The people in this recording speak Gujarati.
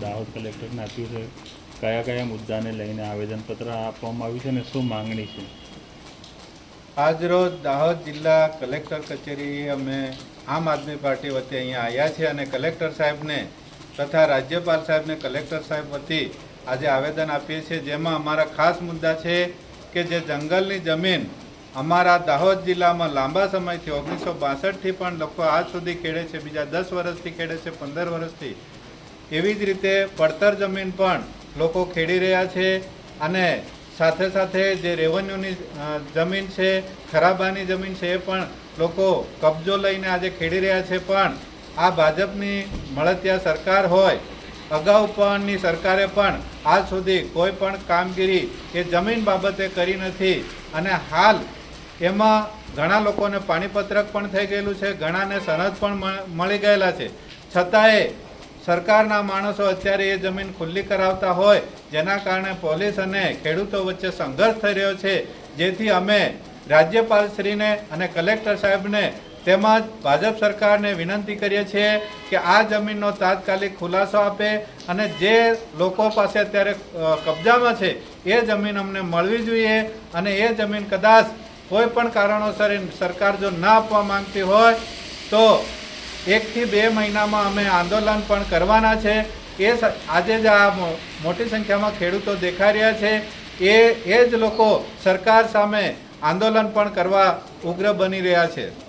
દાહોદ કલેક્ટરને આપ્યું છે. કયા કયા મુદ્દાને લઈને આવેદનપત્ર આપવામાં આવ્યું છે અને શું માંગણી છે? આજરોજ દાહોદ જિલ્લા કલેક્ટર કચેરી અમે આમ આદમી પાર્ટી વતી અહીંયા આવ્યા છે અને કલેક્ટર સાહેબને તથા રાજ્યપાલ સાહેબને કલેક્ટર સાહેબ વતી આજે આવેદન આપીએ છીએ. જેમાં અમારા ખાસ મુદ્દા છે કે જે જંગલની જમીન અમારા દાહોદ જિલ્લામાં લાંબા સમયથી, ઓગણીસો બાસઠથી પણ લોકો આજ સુધી ખેડે છે. બીજા દસ વર્ષથી ખેડે છે, પંદર વર્ષથી એવી જ રીતે પડતર જમીન પણ લોકો ખેડી રહ્યા છે અને સાથે સાથે જે રેવન્યુની જમીન છે, ખરાબાની જમીન છે એ પણ લોકો કબજો લઈને આજે ખેડી રહ્યા છે. પણ આ ભાજપની મળતિયા સરકાર હોય, અગાઉ પણની સરકારે પણ આજ સુધી કોઈ પણ કામગીરી એ જમીન બાબતે કરી નથી. અને હાલ એમાં ઘણા લોકોને પાણીપત્રક પણ થઈ ગયેલું છે, ઘણાને સનદ પણ મળી ગયેલા છે. છતાંય સરકારના માણસો અત્યારે એ જમીન ખુલ્લી કરાવતા હોય, જેના કારણે પોલીસ અને ખેડૂતો વચ્ચે સંઘર્ષ થઈ રહ્યો છે, જેથી અમે રાજ્યપાલશ્રીને અને કલેક્ટર સાહેબને તેમજ ભાજપ સરકારને વિનંતી કરીએ છીએ કે આ જમીનનો તાત્કાલિક ખુલાસો આપે અને જે લોકો પાસે અત્યારે કબજામાં છે, એ જમીન અમને મળવી જોઈએ અને એ જમીન કદાચ કોઈ પણ કારણોસર સરકાર જો ના આપવા માંગતી હોય, તો એકથી બે મહિનામાં અમે આંદોલન પણ કરવાના છે. એ આજે જ આ મોટી સંખ્યામાં ખેડૂતો દેખાઈ રહ્યા છે. એ એ જ લોકો સરકાર સામે આંદોલન પણ કરવા ઉગ્ર બની રહ્યા છે.